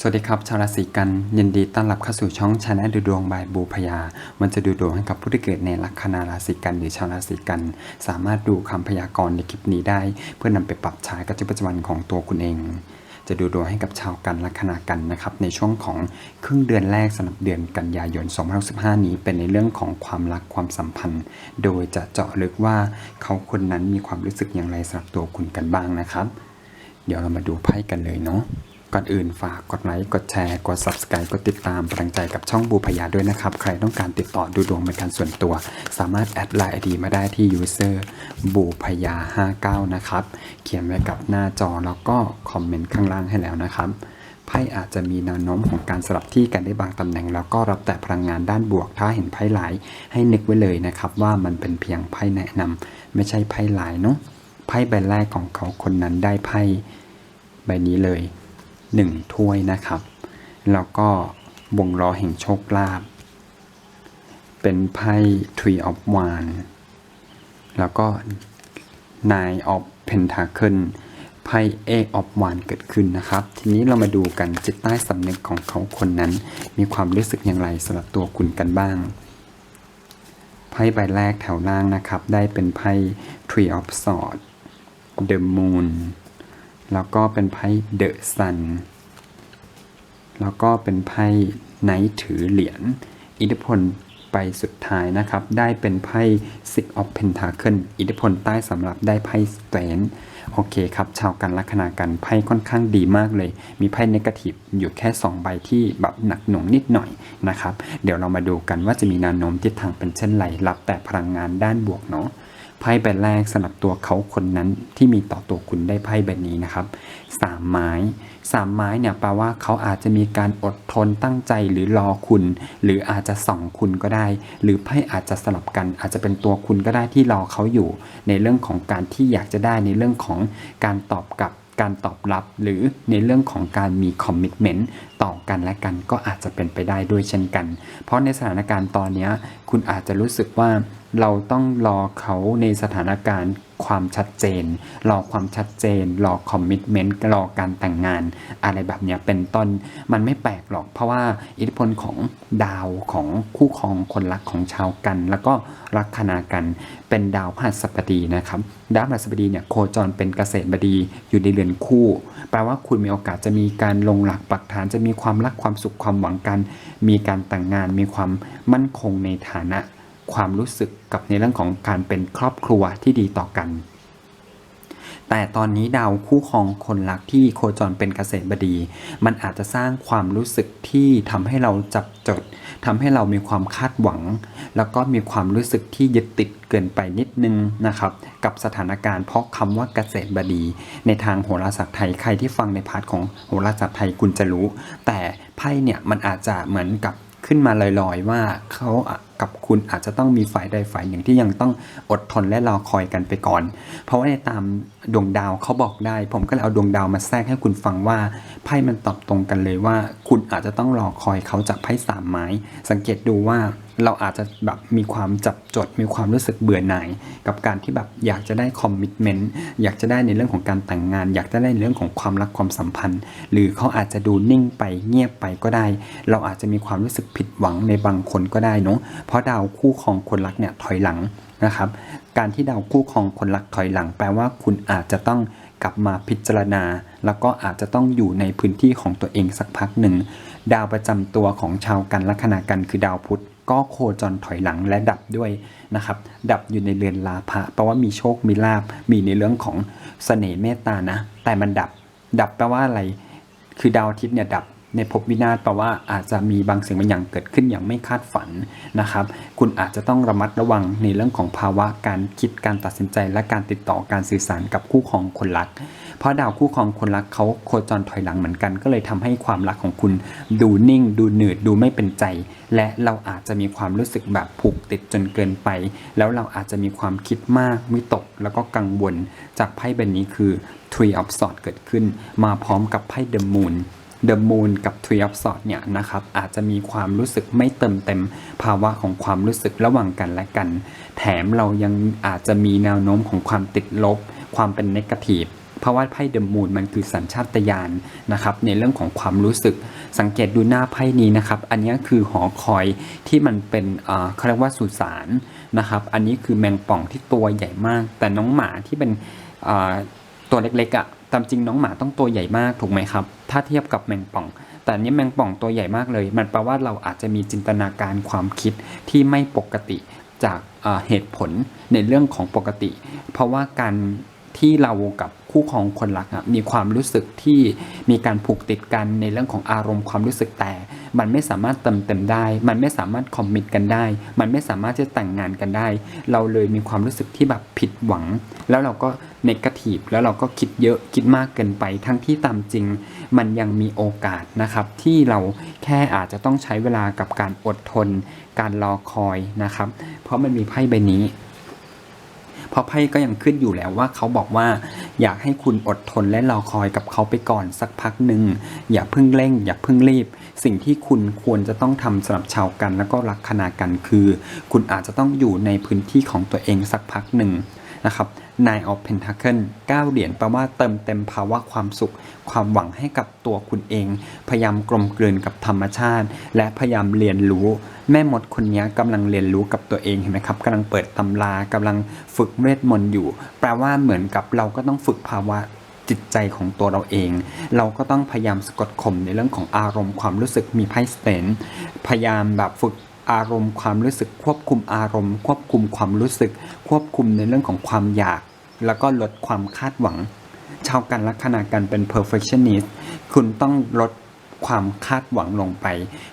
สวัสดีครับ ชาวราศีกันยินดีต้อนรับเข้าสู่ช่องชาแนลดูดวงบายบูพยา มันจะดูดวงให้กับผู้ที่เกิดในลัคนาราศีกันหรือชาวราศีกัน สามารถดูคำพยากรณ์ในคลิปนี้ได้ เพื่อนำไปปรับใช้กับชีวิตประจำวันของตัวคุณเอง จะดูดวงให้กับชาวกันลัคนากันนะครับในช่วงของครึ่งเดือนแรกสำหรับเดือนกันยายน2065นี้ เป็นในเรื่องของความรักความสัมพันธ์ โดยจะเจาะลึกว่าเขาคนนั้นมีความรู้สึกอย่างไรสำหรับตัวคุณกันบ้างนะครับ เดี๋ยวเรามาดูไพ่กันเลยเนาะ ก่อนอื่นฝากกดไลค์กดแชร์กด subscribe กดติดตามเป็นกำลังใจกับช่องบูพยาด้วยนะครับ ใครต้องการติดต่อดูดวงเป็นการส่วนตัว สามารถแอดไลน์ไอดีมาได้ที่ user บูพยา 59 นะครับ เขียนไว้กับหน้าจอแล้วก็คอมเมนต์ข้างล่างให้แล้วนะครับไพ่อาจจะมีแนวโน้มของการสลับที่กันได้บางตำแหน่ง แล้วก็รับแต่พลังงานด้านบวก ถ้าเห็นไพ่หลาย ให้นึกไว้เลยนะครับ ว่ามันเป็นเพียงไพ่แนะนำไม่ใช่ไพ่หลายเนาะไพ่ใบแรกของเขาคนนั้นได้ไพ่ใบนี้เลย หนึ่งถ้วยนะครับ แล้วก็วงล้อแห่งโชคลาภเป็นไพ่ Tree of Wands แล้วก็ Nine of Pentacle ไพ่ Eight of Wands เกิดขึ้นนะครับ ทีนี้เรามาดูกันจิตใต้สำนึกของเขาคนนั้น มีความรู้สึกอย่างไรสำหรับตัวคุณกันบ้าง ไพ่ใบแรกแถวล่างนะครับ ได้เป็นไพ่ Tree of Swords The Moon แล้วก็เป็นไพ่ The Sun แล้วก็เป็นไพ่ไนท์ถือเหรียญ อิทธิพลไปสุดท้ายนะครับ ได้เป็นไพ่ Six of Pentacle อิทธิพลใต้สำหรับได้ไพ่ Strength โอเคครับ ชาวกันลัคนากันไพ่ค่อนข้างดีมากเลย มีไพ่เนกาทีฟอยู่แค่ 2 ใบที่แบบหนักหน่วงนิดหน่อยนะครับ เดี๋ยวเรามาดูกันว่าจะมีแนวโน้มทิศทางเป็นเช่นไรรับแต่พลังงานด้านบวกเนาะ ไพ่ใบแรกสำหรับตัวเขาคนนั้นที่มีต่อตัวคุณได้ไพ่ใบนี้นะครับสามไม้สามไม้เนี่ยแปลว่าเขาอาจจะมีการอดทนตั้งใจหรือรอคุณ หรืออาจจะส่องคุณก็ได้ หรือไพ่อาจจะสลับกัน อาจจะเป็นตัวคุณก็ได้ที่รอเขาอยู่ ในเรื่องของการที่อยากจะได้ในเรื่องของการตอบกลับการตอบรับ หรือในเรื่องของการมีคอมมิชเมนต์ต่อกันและกันก็อาจจะเป็นไปได้ด้วยเช่นกัน เพราะในสถานการณ์ตอนนี้คุณอาจจะรู้สึกว่า เราต้องรอเขาในสถานการณ์ความชัดเจน รอความชัดเจน รอคอมมิชเมนต์รอการแต่งงาน อะไรแบบเนี้ยเป็นต้นมันไม่แปลกหรอก เพราะว่าอิทธิพลของดาวของคู่ครองคนรักของชาวกัน แล้วก็ลัคนากันเป็นดาวพฤหัสบดีนะครับ ดาวพฤหัสบดีเนี่ยโคจรเป็นเกษตรบดีอยู่ในเรือนคู่ แปลว่าคุณมีโอกาสจะมีการลงหลักปักฐานจะมีความรักความสุขความหวังกัน มีการแต่งงานมีความมั่นคงในฐานะ ความรู้สึกกับในเรื่องของการเป็นครอบครัวที่ดีต่อกัน แต่ตอนนี้ดาวคู่ครองคนรักที่โคจรเป็นเกษตรบดี มันอาจจะสร้างความรู้สึกที่ทำให้เราจับจดทำให้เรามีความคาดหวัง แล้วก็มีความรู้สึกที่ยึดติดเกินไปนิดนึงนะครับ กับสถานการณ์เพราะคำว่าเกษตรบดี ในทางโหราศาสตร์ไทยใครที่ฟังในพาร์ทของโหราศาสตร์ไทยคุณจะรู้ แต่ไพ่เนี่ยมันอาจจะเหมือนกับ ขึ้นมาลอยๆ ว่าเขากับคุณอาจจะต้องมีฝ่ายใดฝ่ายหนึ่งที่ยังต้องอดทนและรอคอยกันไปก่อน เพราะว่าในตามดวงดาวเขาบอกได้ ผมก็เลยเอาดวงดาวมาแทรกให้คุณฟังว่าไพ่มันตอบตรงกันเลยว่า คุณอาจจะต้องรอคอยเขาจากไพ่สามไม้ สังเกตดูว่า เราอาจจะแบบมีความจับจด มีความรู้สึกเบื่อหน่าย กับการที่แบบอยากจะได้คอมมิชเมนต์อยากจะได้ในเรื่องของการแต่งงาน อยากจะได้ในเรื่องของความรักความสัมพันธ์ หรือเขาอาจจะดูนิ่งไปเงียบไปก็ได้ เราอาจจะมีความรู้สึกผิดหวังในบางคนก็ได้เนาะเพราะดาวคู่ครองคนรักเนี่ยถอยหลังนะครับการที่ดาวคู่ครองคนรักถอยหลัง แปลว่าคุณอาจจะต้องกลับมาพิจารณา แล้วก็อาจจะต้องอยู่ในพื้นที่ของตัวเองสักพักหนึ่ง ดาวประจำตัวของชาวกันลัคนากันคือดาวพุธ ก็โคจรถอยหลังและดับด้วยนะครับ ดับอยู่ในเรือนลาภะแปลว่ามีโชคมีลาบมีในเรื่องของเสน่ห์เมตตานะ แต่มันดับ ดับแปลว่าอะไร คือดาวอาทิตย์เนี่ยดับ ในภพวินาศแปลว่าอาจจะมีบางสิ่งบางอย่างเกิดขึ้นอย่างไม่คาดฝันนะครับ คุณอาจจะต้องระมัดระวังในเรื่องของภาวะการคิดการตัดสินใจ และการติดต่อการสื่อสารกับคู่ครองคนรัก เพราะดาวคู่ครองคนรักเขาโคจรถอยหลังเหมือนกัน ก็เลยทำให้ความรักของคุณดูนิ่ง ดูหนืดดูไม่เป็นใจ และเราอาจจะมีความรู้สึกแบบผูกติดจนเกินไป แล้วเราอาจจะมีความคิดมากวิตกแล้วก็กังวล จากไพ่ใบนี้คือ tree of Swords เกิดขึ้น มาพร้อมกับไพ่ The Moon The Moon กับ Tree of Swords เนี่ยนะครับอาจจะมีความรู้สึกไม่เติมเต็มภาวะของความรู้สึกระหว่างกันและกัน แถมเรายังอาจจะมีแนวโน้มของความติดลบ ความเป็นเนกาทีฟเพราะว่าไพ่เดอะมูนมันคือสัญชาตญาณนะครับในเรื่องของความรู้สึกสังเกตดูหน้าไพ่นี้นะครับ อันนี้คือหอคอยที่มันเป็นเขาเรียกว่าสุสานนะครับ อันนี้คือแมงป่องที่ตัวใหญ่มาก แต่น้องหมาที่เป็นตัวเล็กๆอะ่ะามจริงน้องหมาต้องตัวใหญ่มากถูกไหมครับ ถ้าเทียบกับแมงป่อง แต่นี้แมงป่องตัวใหญ่มากเลย มันแปลว่าเราอาจจะมีจินตนาการความคิดที่ไม่ปกติจากเหตุผลในเรื่องของปกติ เพราะว่าการที่เรากับ คู่ครองคนรักอะมีความรู้สึกที่มีการผูกติดกันในเรื่องของอารมณ์ความรู้สึกแต่ มันไม่สามารถเติมเต็มได้ มันไม่สามารถคอมมิตกันได้ มันไม่สามารถจะแต่งงานกันได้ เราเลยมีความรู้สึกที่แบบผิดหวัง แล้วเราก็เนกาทีฟแล้วเราก็คิดเยอะคิดมากเกินไป ทั้งที่ตามจริง มันยังมีโอกาสนะครับที่เราแค่อาจจะต้องใช้เวลากับการอดทน การรอคอยนะครับ เพราะมันมีไพ่ใบนี้เพราะไพ่ก็ยังขึ้นอยู่แล้วว่าเขาบอกว่า อยากให้คุณอดทนและรอคอยกับเขาไปก่อนสักพักหนึ่งอย่าเพิ่งเร่ง อย่าเพิ่งรีบ สิ่งที่คุณควรจะต้องทำสำหรับชาวกัน แล้วก็ลักคณากันคือ คุณอาจจะต้องอยู่ในพื้นที่ของตัวเองสักพักหนึ่งนะครับ Nine of Pentacle 9เหรียญแปลว่าเติมเต็มภาวะความสุข ความหวังให้กับตัวคุณเอง พยายามกลมกลืนกับธรรมชาติ และพยายามเรียนรู้ แม่มดคนนี้กำลังเรียนรู้กับตัวเองเห็นไหมครับกำลังเปิดตำรากำลังฝึกเวทมนต์อยู่ แปลว่าเหมือนกับเราก็ต้องฝึกภาวะจิตใจของตัวเราเอง เราก็ต้องพยายามสะกดข่มในเรื่องของอารมณ์ความรู้สึกมีไพ่สเตนพยายามแบบฝึก อารมณ์ความรู้สึก ควบคุมอารมณ์ ควบคุมความรู้สึก ควบคุมในเรื่องของความอยาก แล้วก็ลดความคาดหวัง ชาวกันลัคนากันเป็น perfectionist คุณต้องลดความคาดหวังลงไป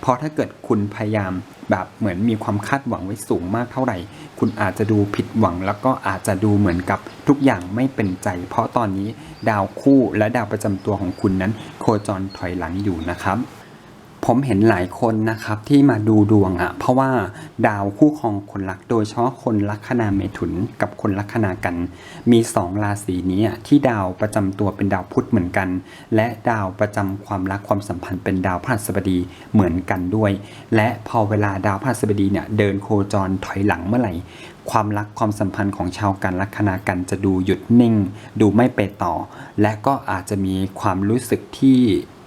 เพราะถ้าเกิดคุณพยายามแบบเหมือนมีความคาดหวังไว้สูงมากเท่าไหร่ คุณอาจจะดูผิดหวังแล้วก็อาจจะดูเหมือนกับทุกอย่างไม่เป็นใจ เพราะตอนนี้ดาวคู่และดาวประจำตัวของคุณนั้น โคจรถอยหลังอยู่นะครับ ผมเห็นหลายคนนะครับที่มาดูดวงอะ่ะเพราะว่าดาวคู่ครองคนรักโดยเฉพาะคนลัคนาเมถุนกับคนลัคนากัน มีสองราศีนี้ที่ดาวประจำตัวเป็นดาวพุธเหมือนกัน และดาวประจำความรักความสัมพันธ์เป็นดาวพฤหัสบดีเหมือนกันด้วย และพอเวลาดาวพฤหัสบดีเนี่ยเดินโคจรถอยหลังเมื่อไหร่ความรักความสัมพันธ์ของชาวกันลัคนากันจะดูหยุดนิ่ง ดูไม่ไปต่อ และก็อาจจะมีความรู้สึกที่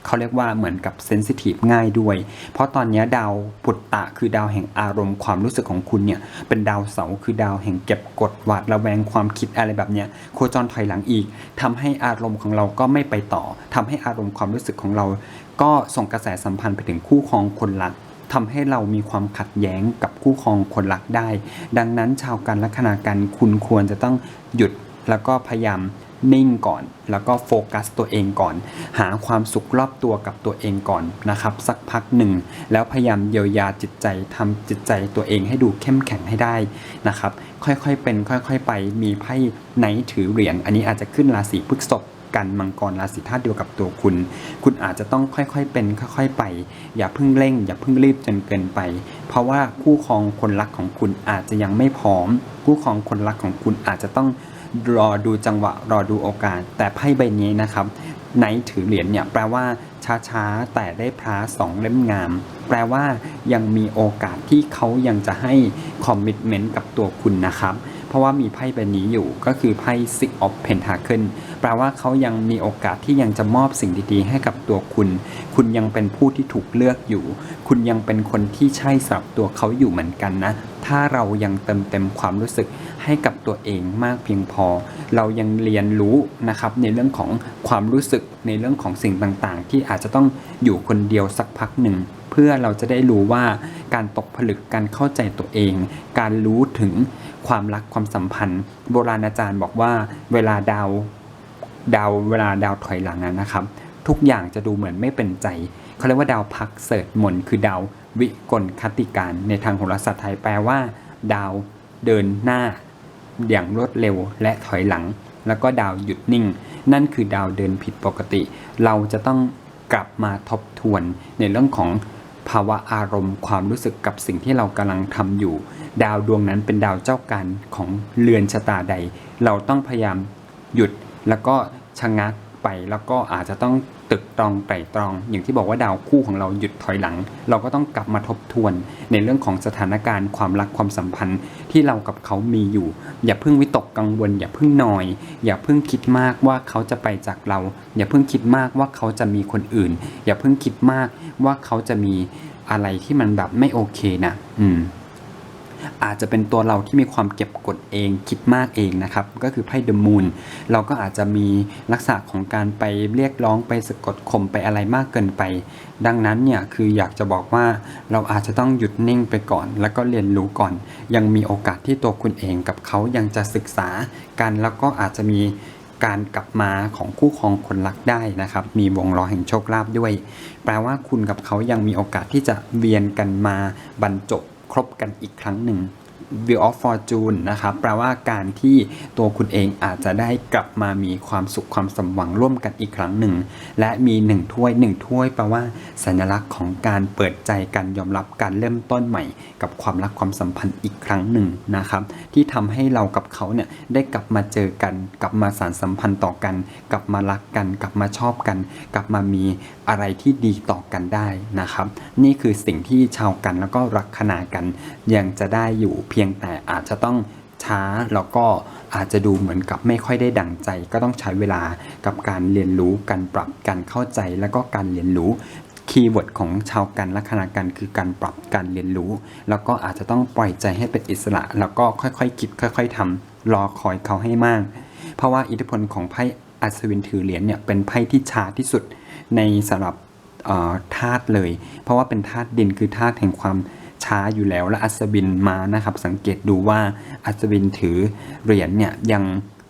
เขาเรียกว่าเหมือนกับเซนซิทีฟง่ายด้วย เพราะตอนนี้ดาวปุตตะคือดาวแห่งอารมณ์ความรู้สึกของคุณเนี่ย เป็นดาวเสาคือดาวแห่งเก็บกดหวาดระแวงความคิดอะไรแบบเนี้ยโคจรถอยหลังอีกทำให้อารมณ์ของเราก็ไม่ไปต่อทำให้อารมณ์ความรู้สึกของเรา ก็ส่งกระแสสัมพันธ์ไปถึงคู่ครองคนรักทำให้เรามีความขัดแย้งกับคู่ครองคนรักได้ ดังนั้นชาวกันลัคนากันคุณควรจะต้องหยุดแล้วก็พยายาม นิ่งก่อน แล้วก็โฟกัสตัวเองก่อน หาความสุขรอบตัวกับตัวเองก่อนนะครับ สักพักหนึ่ง แล้วพยายามเยียวยาจิตใจทำจิตใจตัวเองให้ดูเข้มแข็งให้ได้นะครับ ค่อยๆเป็น ค่อยๆไปมีไพ่ไหนถือเหรียญอันนี้อาจจะขึ้นราศีพฤษภกันมังกรราศีธาตุเดียวกับตัวคุณ คุณอาจจะต้องค่อยๆเป็นค่อยๆไป อย่าเพิ่งเร่ง อย่าเพิ่งรีบจนเกินไป เพราะว่าคู่ครองคนรักของคุณอาจจะยังไม่พร้อม คู่ครองคนรักของคุณอาจจะต้อง รอดูจังหวะ รอดูโอกาส แต่ไพ่ใบนี้นะครับไนท์ถือเหรียญเนี่ยแปลว่าช้าๆ แต่ได้พระสองเล่มงาม แปลว่ายังมีโอกาสที่เขายังจะให้คอมมิชเมนต์กับตัวคุณนะครับ เพราะว่ามีไพ่ใบนี้อยู่ก็คือไพ่ Six of pentacles แปลว่าเขายังมีโอกาสที่ยังจะมอบสิ่งดีๆ ให้กับตัวคุณ คุณยังเป็นผู้ที่ถูกเลือกอยู่ คุณยังเป็นคนที่ใช่สำหรับตัวเขาอยู่เหมือนกันนะ ถ้าเรายังเติมเต็มความรู้สึกให้กับตัวเองมากเพียงพอ เรายังเรียนรู้นะครับในเรื่องของความรู้สึกในเรื่องของสิ่งต่างๆ ที่อาจจะต้องอยู่คนเดียวสักพักหนึ่งเพื่อเราจะได้รู้ว่าการตกผลึกการเข้าใจตัวเอง การรู้ถึงความรักความสัมพันธ์ โบราณอาจารย์บอกว่าเวลาดาว ดาวเวลาดาวถอยหลังนะครับ ทุกอย่างจะดูเหมือนไม่เป็นใจเขาเรียกว่าดาวพักเสดมนคือดาววิกลคติการ ในทางโหราศาสตร์ไทยแปลว่า ดาวเดินหน้า อย่างรวดเร็วและถอยหลัง แล้วก็ดาวหยุดนิ่ง นั่นคือดาวเดินผิดปกติ เราจะต้องกลับมาทบทวนในเรื่องของภาวะอารมณ์ความรู้สึกกับสิ่งที่เรากำลังทำอยู่ ดาวดวงนั้นเป็นดาวเจ้าการของเรือนชะตาใด เราต้องพยายามหยุด แล้วก็ชะงักไปแล้วก็อาจจะต้องตึกตรองไตรตรอง อย่างที่บอกว่าดาวคู่ของเราหยุดถอยหลัง เราก็ต้องกลับมาทบทวน ในเรื่องของสถานการณ์ความรักความสัมพันธ์ที่เรากับเขามีอยู่ อย่าเพิ่งวิตกกังวล อย่าเพิ่งนอย อย่าเพิ่งคิดมากว่าเขาจะไปจากเรา อย่าเพิ่งคิดมากว่าเขาจะมีคนอื่น อย่าเพิ่งคิดมากว่าเขาจะมีอะไรที่มันแบบไม่โอเคนะอืม อาจจะเป็นตัวเราที่มีความเก็บกดเองคิดมากเองนะครับ ก็คือไพ่เดอะมูนเราก็อาจจะมีลักษณะของการไปเรียกร้องไปสะกดข่มไปอะไรมากเกินไป ดังนั้นเนี่ยคืออยากจะบอกว่าเราอาจจะต้องหยุดนิ่งไปก่อน แล้วก็เรียนรู้ก่อน ยังมีโอกาสที่ตัวคุณเองกับเขายังจะศึกษากันแล้วก็อาจจะมีการกลับมาของคู่ครองคนรักได้นะครับ มีวงล้อแห่งโชคลาภด้วย แปลว่าคุณกับเขายังมีโอกาสที่จะเวียนกันมาบรรจบ ครบกันอีกครั้งหนึ่ง View of Fortune นะครับแปลว่าการที่ตัวคุณเองอาจจะได้กลับมามีความสุขความสมหวังร่วมกันอีกครั้งหนึ่ง และมีหนึ่งถ้วยหนึ่งถ้วยแปลว่าสัญลักษณ์ของการเปิดใจกันยอมรับการเริ่มต้นใหม่ กับความรักความสัมพันธ์อีกครั้งหนึ่งนะครับ ที่ทำให้เรากับเขาเนี่ยได้กลับมาเจอกัน กลับมาสานสัมพันธ์ต่อกัน กลับมารักกัน กลับมาชอบกัน กลับมามีอะไรที่ดีต่อกันได้นะครับ นี่คือสิ่งที่ชาวกันแล้วก็รักขนากัน ยังจะได้อยู่เพียงแต่อาจจะต้องช้าแล้วก็อาจจะดูเหมือนกับไม่ค่อยได้ดั่งใจ ก็ต้องใช้เวลากับการเรียนรู้การปรับการเข้าใจแล้วก็การเรียนรู้ คีย์เวิร์ดของชาวกันลัคนากันคือการปรับการเรียนรู้ แล้วก็อาจจะต้องปล่อยใจให้เป็นอิสระ แล้วก็ค่อยๆคคิด ค่อย ๆทำรอคอยเขาให้มาก เพราะว่าอิทธิพลของไพ่อัศวินถือเหรียญเนี่ยเป็นไพ่ที่ช้าที่สุดในสำหรับธาตุเลย เพราะว่าเป็นธาตุดินคือธาตุแห่งความช้าอยู่แล้วและอัศวินมานะครับ สังเกตดูว่าอัศวินถือเหรียญเนี่ยยัง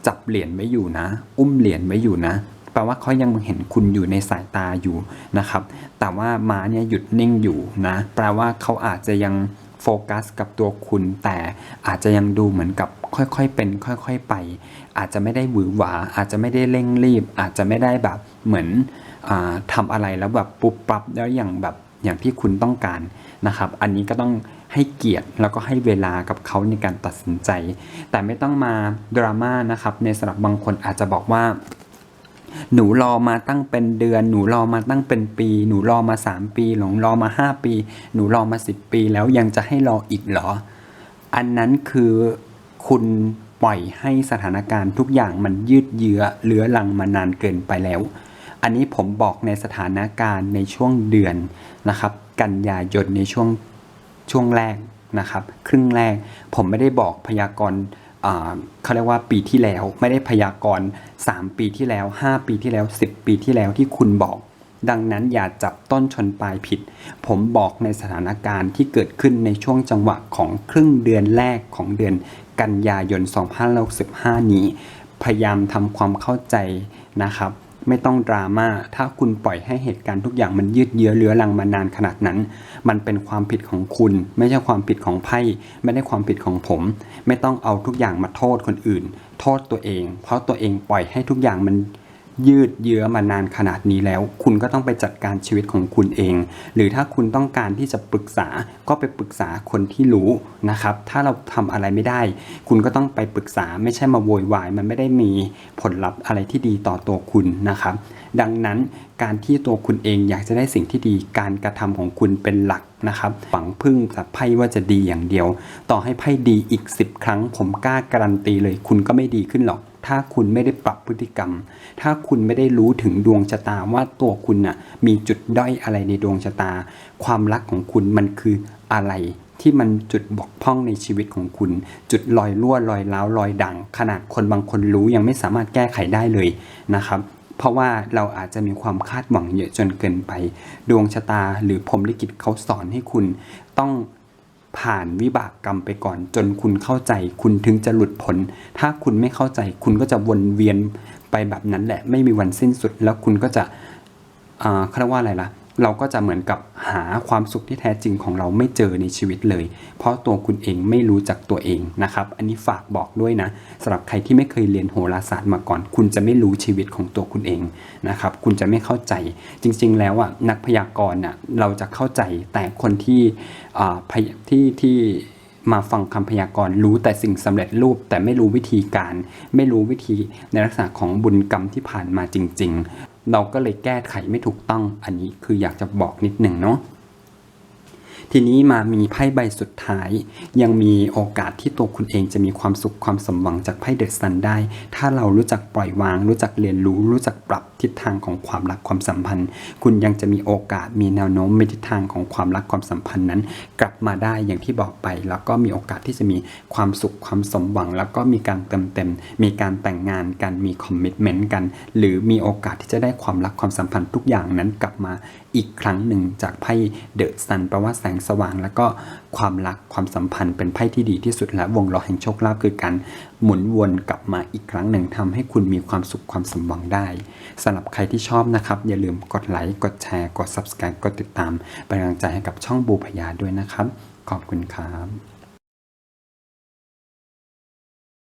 จับเหรียญไว้อยู่นะ อุ้มเหรียญไว้อยู่นะ แปลว่าเขายังเห็นคุณอยู่ในสายตาอยู่นะครับ แต่ว่าม้าเนี่ยหยุดนิ่งอยู่นะ แปลว่าเขาอาจจะยังโฟกัสกับตัวคุณ แต่อาจจะยังดูเหมือนกับค่อยๆเป็น ค่อยๆไป อาจจะไม่ได้หวือหวา อาจจะไม่ได้เร่งรีบ อาจจะไม่ได้แบบเหมือนอาทำอะไรแล้วแบบปุ๊บปั๊บแล้วอย่างแบบอย่างที่คุณต้องการนะครับ อันนี้ก็ต้องให้เกียรติแล้วก็ให้เวลากับเขาในการตัดสินใจ แต่ไม่ต้องมาดราม่านะครับ ในสำหรับบางคนอาจจะบอกว่า หนูรอมาตั้งเป็นเดือน หนูรอมาตั้งเป็นปี หนูรอมา3ปี หลงรอมา5ปี หนูรอมา10ปี แล้วยังจะให้รออีกเหรอ อันนั้นคือคุณปล่อยให้สถานการณ์ทุกอย่างมันยืดเยื้อเลื้อรังมานานเกินไปแล้ว อันนี้ผมบอกในสถานการณ์ในช่วงเดือนนะครับ กันยายนในช่วงช่วงแรกนะครับ ครึ่งแรกผมไม่ได้บอกพยากรณ์ เขาเรียกว่าปีที่แล้วไม่ได้พยากรณ์ 3 ปีที่แล้ว 5 ปีที่แล้ว 10 ปีที่แล้วที่คุณบอก ดังนั้นอย่าจับต้นชนปลายผิด ผมบอกในสถานการณ์ที่เกิดขึ้นในช่วงจังหวะของครึ่งเดือนแรกของเดือนกันยายน 2565 นี้ พยายามทำความเข้าใจนะครับ ไม่ต้องดราม่า ถ้าคุณปล่อยให้เหตุการณ์ทุกอย่างมันยืดเยื้อเรื้อรังมานานขนาดนั้น มันเป็นความผิดของคุณ ไม่ใช่ความผิดของไพ่ ไม่ได้ความผิดของผม ไม่ต้องเอาทุกอย่างมาโทษคนอื่น โทษตัวเอง เพราะตัวเองปล่อยให้ทุกอย่างมัน ยืดเยื้อมานานขนาดนี้แล้ว คุณก็ต้องไปจัดการชีวิตของคุณเอง หรือถ้าคุณต้องการที่จะปรึกษาก็ไปปรึกษาคนที่รู้นะครับ ถ้าเราทำอะไรไม่ได้ คุณก็ต้องไปปรึกษาไม่ใช่มาโวยวายมันไม่ได้มีผลลัพธ์อะไรที่ดีต่อตัวคุณนะครับ ดังนั้นการที่ตัวคุณเองอยากจะได้สิ่งที่ดีการกระทำของคุณเป็นหลักนะครับหวังพึ่งแต่ไพ่ว่าจะดีอย่างเดียว ต่อให้ไพ่ดีอีก 10 ครั้ง ผมกล้าการันตีเลย คุณก็ไม่ดีขึ้นหรอก ถ้าคุณไม่ได้ปรับพฤติกรรม ถ้าคุณไม่ได้รู้ถึงดวงชะตาว่าตัวคุณน่ะมีจุดด้อยอะไรในดวงชะตา ความรักของคุณมันคืออะไรที่มันจุดบกพร่องในชีวิตของคุณ จุดรอยรั่วรอยร้าวรอยด่างขนาดคนบางคนรู้ยังไม่สามารถแก้ไขได้เลยนะครับ เพราะว่าเราอาจจะมีความคาดหวังเยอะจนเกินไป ดวงชะตาหรือพรมลิขิตเขาสอนให้คุณต้อง ผ่านวิบากกรรมไปก่อน จนคุณเข้าใจ คุณถึงจะหลุดพ้นถ้าคุณไม่เข้าใจ คุณก็จะวนเวียนไปแบบนั้นแหละ ไม่มีวันสิ้นสุด แล้วคุณก็จะอ่าเขาเรียกว่าอะไรล่ะ เราก็จะเหมือนกับ หาความสุขที่แท้จริงของเราไม่เจอในชีวิตเลย เพราะตัวคุณเองไม่รู้จักตัวเองนะครับ อันนี้ฝากบอกด้วยนะสำหรับใครที่ไม่เคยเรียนโหราศาสตร์มาก่อน คุณจะไม่รู้ชีวิตของตัวคุณเองนะครับ คุณจะไม่เข้าใจ จริง ๆ แล้วอะนักพยากรณ์น่ะเราจะเข้าใจแต่คนที่อ่าพที่ที่มาฟังคำพยากรณ์รู้แต่สิ่งสำเร็จรูป แต่ไม่รู้วิธีการ ไม่รู้วิธีในลักษณะของบุญกรรมที่ผ่านมาจริง ๆ เราก็เลยแก้ไขไม่ถูกต้องอันนี้คืออยากจะบอกนิดหนึ่งเนาะทีนี้มามีไพ่ใบสุดท้าย ยังมีโอกาสที่ตัวคุณเองจะมีความสุขความสมหวังจากไพ่เดอะซันได้ ถ้าเรารู้จักปล่อยวาง รู้จักเรียนรู้ รู้จักปรับ ทิศทางของความรักความสัมพันธ์ คุณยังจะมีโอกาสมีแนวโน้มในทิศทางของความรักความสัมพันธ์นั้น กลับมาได้อย่างที่บอกไป แล้วก็มีโอกาสที่จะมีความสุขความสมหวัง แล้วก็มีการเติมเต็ม มีการแต่งงานกันมีคอมมิชเมนต์กัน หรือมีโอกาสที่จะได้ความรักความสัมพันธ์ทุกอย่างนั้นกลับมาอีกครั้งหนึ่งจากไพ่เดอะซันแปลว่าแสงสว่าง แล้วก็ ความรักความสัมพันธ์เป็นไพ่ที่ดีที่สุดและวงล้อแห่งโชคลาภคือการหมุนวนกลับมาอีกครั้งหนึ่งทำให้คุณมีความสุขความสมหวังได้สำหรับใครที่ชอบนะครับ อย่าลืมกดไลค์กดแชร์ กด subscribe กดติดตามเป็นกำลังใจให้กับช่องบูพยาด้วยนะครับ ขอบคุณครับ